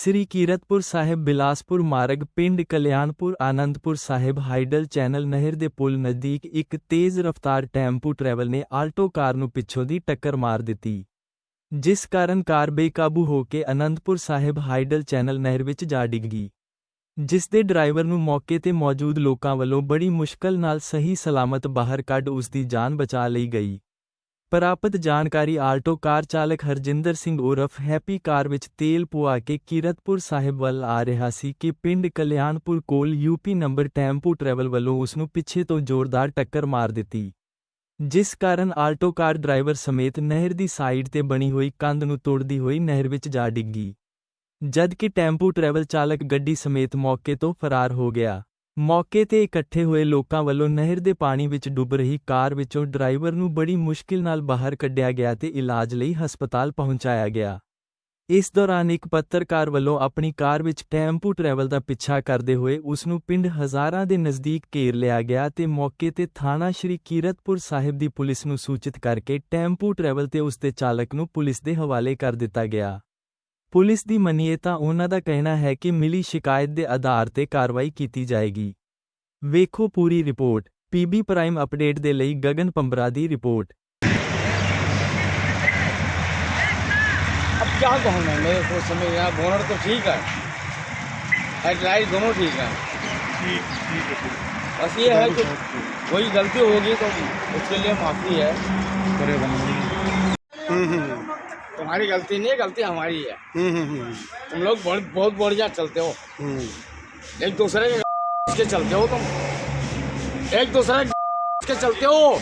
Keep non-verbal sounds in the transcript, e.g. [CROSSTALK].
ਸ੍ਰੀ ਕੀਰਤਪੁਰ ਸਾਹਿਬ ਬਿਲਾਸਪੁਰ ਮਾਰਗ, ਪਿੰਡ Kalyanpur, Anandpur Sahib hydel channel ਨਹਿਰ ਦੇ ਪੁਲ ਨਜ਼ਦੀਕ ਇੱਕ ਤੇਜ਼ ਰਫ਼ਤਾਰ ਟੈਂਪੂ ਟਰੈਵਲ ਨੇ ਆਲਟੋ ਕਾਰ ਨੂੰ ਪਿੱਛੋਂ ਦੀ ਟੱਕਰ ਮਾਰ ਦਿੱਤੀ। ਜਿਸ ਕਾਰਨ ਕਾਰ ਬੇਕਾਬੂ ਹੋ ਕੇ ਆਨੰਦਪੁਰ ਸਾਹਿਬ ਹਾਈਡਲ ਚੈਨਲ ਨਹਿਰ ਵਿੱਚ ਜਾ ਡਿੱਗ ਗਈ। ਜਿਸ ਦੇ ਡਰਾਈਵਰ ਨੂੰ ਮੌਕੇ ਤੇ ਮੌਜੂਦ ਲੋਕਾਂ ਵੱਲੋਂ ਬੜੀ ਮੁਸ਼ਕਲ ਨਾਲ ਸਹੀ ਸਲਾਮਤ ਬਾਹਰ ਕੱਢ ਉਸ ਦੀ ਜਾਨ ਬਚਾ ਲਈ ਗਈ। ਪ੍ਰਾਪਤ ਜਾਣਕਾਰੀ ਆਲਟੋ ਕਾਰ ਚਾਲਕ ਹਰਜਿੰਦਰ ਸਿੰਘ ਉਰਫ ਹੈਪੀ ਕਾਰ ਵਿੱਚ ਤੇਲ ਪੁਆ ਕੇ ਕੀਰਤਪੁਰ ਸਾਹਿਬ ਵੱਲ ਆ ਰਿਹਾ ਸੀ ਕਿ ਪਿੰਡ ਕਲਿਆਣਪੁਰ ਕੋਲ ਯੂਪੀ ਨੰਬਰ ਟੈਂਪੂ ਟਰੈਵਲ ਵੱਲੋਂ ਉਸ ਨੂੰ ਪਿੱਛੇ ਤੋਂ ਜ਼ੋਰਦਾਰ ਟੱਕਰ ਮਾਰ ਦਿੱਤੀ। ਜਿਸ ਕਾਰਨ ਆਲਟੋ ਕਾਰ ਡਰਾਈਵਰ ਸਮੇਤ ਨਹਿਰ ਦੀ ਸਾਈਡ ਤੇ ਬਣੀ ਹੋਈ ਕੰਧ ਨੂੰ ਤੋੜਦੀ ਹੋਈ ਨਹਿਰ ਵਿੱਚ ਜਾ ਡਿੱਗੀ। ਜਦਕਿ ਟੈਂਪੂ ਟਰੈਵਲ ਚਾਲਕ ਗੱਡੀ ਸਮੇਤ ਮੌਕੇ ਤੋਂ ਫਰਾਰ ਹੋ ਗਿਆ। ਮੌਕੇ ਤੇ ਇਕੱਠੇ ਹੋਏ ਲੋਕਾਂ ਵੱਲੋਂ ਨਹਿਰ ਦੇ ਪਾਣੀ ਵਿੱਚ ਡੁੱਬ ਰਹੀ ਕਾਰ ਵਿੱਚੋਂ ਡਰਾਈਵਰ ਨੂੰ ਬੜੀ ਮੁਸ਼ਕਿਲ ਨਾਲ ਬਾਹਰ ਕੱਢਿਆ ਗਿਆ ਤੇ ਇਲਾਜ ਲਈ ਹਸਪਤਾਲ ਪਹੁੰਚਾਇਆ ਗਿਆ। ਇਸ ਦੌਰਾਨ ਇੱਕ ਪੱਤਰਕਾਰ ਵੱਲੋਂ ਆਪਣੀ ਕਾਰ ਵਿੱਚ ਟੈਂਪੂ ਟਰੈਵਲ ਦਾ ਪਿੱਛਾ ਕਰਦੇ ਹੋਏ ਉਸ ਨੂੰ ਪਿੰਡ ਹਜ਼ਾਰਾਂ ਦੇ ਨਜ਼ਦੀਕ ਘੇਰ ਲਿਆ ਗਿਆ ਤੇ ਮੌਕੇ ਤੇ ਥਾਣਾ ਸ਼੍ਰੀ ਕੀਰਤਪੁਰ ਸਾਹਿਬ ਦੀ ਪੁਲਿਸ ਨੂੰ ਸੂਚਿਤ ਕਰਕੇ ਟੈਂਪੂ ਟਰੈਵਲ ਤੇ ਉਸ ਦੇ ਚਾਲਕ ਨੂੰ ਪੁਲਿਸ ਦੇ ਹਵਾਲੇ ਕਰ ਦਿੱਤਾ ਗਿਆ। ਪੁਲਿਸ ਦੀ ਮੰਨੀਏ ਤਾਂ ਉਹਨਾਂ ਦਾ ਕਹਿਣਾ ਹੈ ਕਿ ਮਿਲੀ ਸ਼ਿਕਾਇਤ ਦੇ ਆਧਾਰ ਤੇ ਕਾਰਵਾਈ ਕੀਤੀ ਜਾਏਗੀ ਵੇਖੋ ਪੂਰੀ ਰਿਪੋਰਟ ਪੀਬੀ ਪ੍ਰਾਈਮ ਅਪਡੇਟ ਦੇ ਲਈ ਗਗਨ ਪੰਬਰਾ ਦੀ ਰਿਪੋਰਟ अब क्या कहूँ मैं मेरे को समझ यहाँ बोनर तो ठीक है हेडलाइट दोनों ठीक है बस ये है कि कोई गलती होगी तो उसके लिए माफ़ी है तुम्हारी गलती नहीं है गलती हमारी है। तुम लोग बहुत बहुत बढ़िया चलते हो। एक दूसरे के [LAUGHS] के चलते हो तुम। एक दूसरे के [LAUGHS] चलते हो।